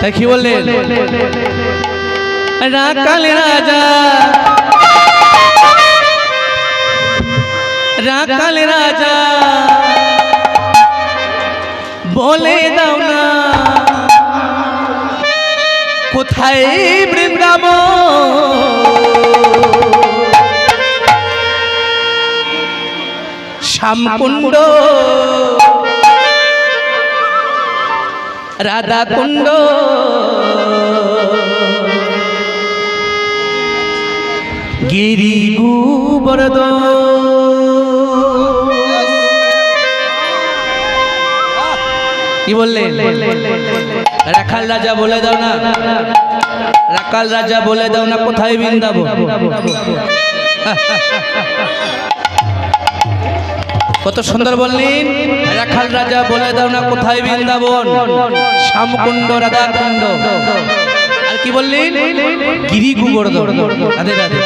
তাই কি বললেন? রাকাল রাজা। রাকাল রাজা। বলে দাও না। কোথায় বৃন্দাবন? শ্যামকুণ্ড। রাধা গিরি গুবরদ কি বললে রাখাল রাজা বলে দাও না। রাখাল রাজা বলে দাও না, কোথায় বৃন্দাবন? কত সুন্দর বললেন। রাখাল রাজা বলে দাও না, কোথায় বৃন্দাবন? শ্যামকুণ্ড রাধা কুণ্ড আর কি বললেন গিরি রাধে রাধে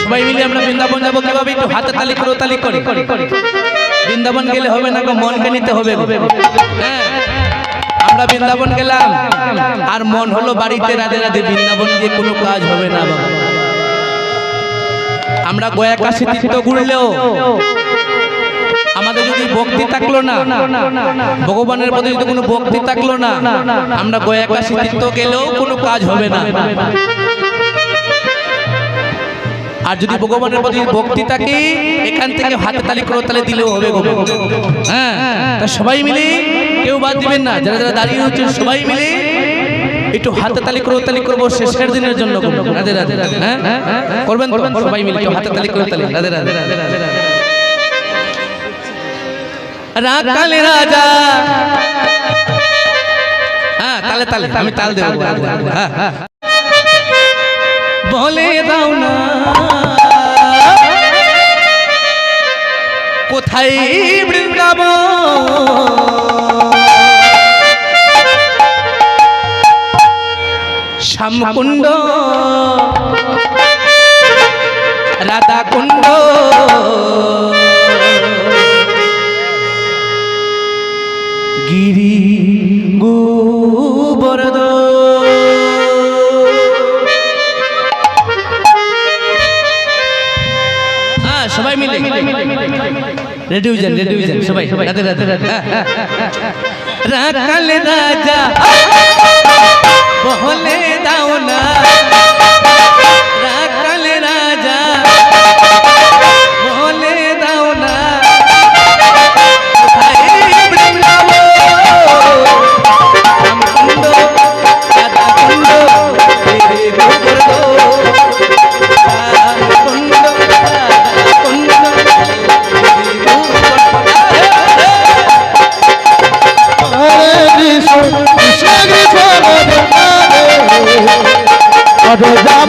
সবাই মিলে আমরা বৃন্দাবন যাব কীভাবে? একটু হাতে তালি করে তালি করে। বৃন্দাবন গেলে হবে না মনকে নিতে হবে। হ্যাঁ আমরা বৃন্দাবন গেলাম। আর মন হলো বাড়িতে, রাধে রাধে। বৃন্দাবন গিয়ে কোনো কাজ হবে না বাবা আমরা গয়া কাশি তীর্থ ঘুরলেও আমাদের যদি ভক্তি থাকল না, ভগবানের প্রতি যদি কোনো ভক্তি থাকল না, আমরা গয়া কাশি তীর্থ গেলেও কোনো কাজ হবে না। আর যদি ভগবানের প্রতি ভক্তি থাকে, এখান থেকে হাতে তালি করে তালে দিলেও হবে হ্যাঁ তা সবাই মিলে কেউ বাদ দিবেন না, যারা যারা দাঁড়িয়ে হচ্ছেন সবাই মিলে একটু হাতে তালি করে তালি করব শেষের দিনের জন্য হ্যাঁ করবেন সবাই মিলে হাতে তালি করে তালি। রাধে রাধে রাধে রাধে। রাকালে রাজা। হ্যাঁ তালে তালে আমি তাল দেবো হ্যাঁ হ্যাঁ। বলে দাও না। কোথায় বৃন্দাবন? শ্যামকুণ্ড। রাধা গিরি গোবর্ধন। হ্যাঁ সবাই মিলে। রেডি হয়ে যান রেডি যান সবাই। রাধে রাধে রাখাল রাজা বহলে দাও না। রাখাল রাজা।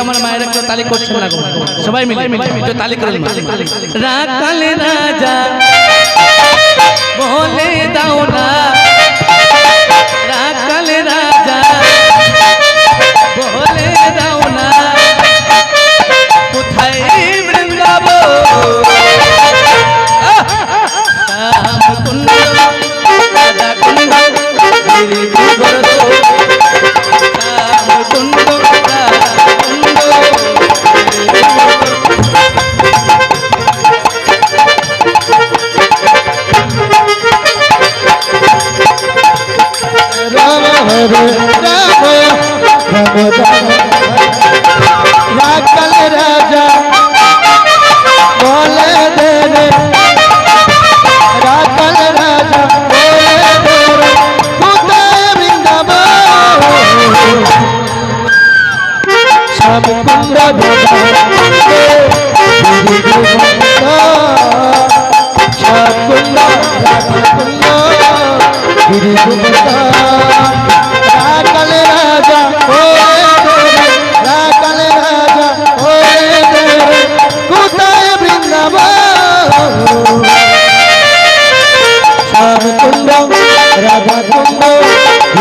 আমার মায়ের একটু তালি করছেন না সবাই মিলে একটু তালি করুন রাখাল রাজা বলে দাও না। রাখাল রাজা বলে দাও না। কোথায় রে রাখাল রাজা বলে দে রে। রাখাল রাজা বলে দে রে। খুদা বৃন্দাব সব কুন্দ সব কুন্দ কুন্দ গিরি গুপ্তা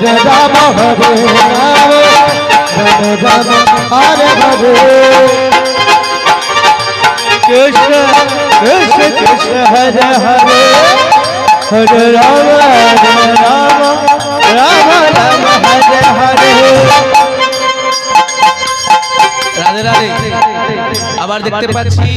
হরে রাম হরে রাম রাম রাম কৃষ্ণ কৃষ্ণ কৃষ্ণ হরে। হরে রাম হরে রাম রাম রাম, হরে হরে। রাধে রাধে, আবার দেখতে পাচ্ছি।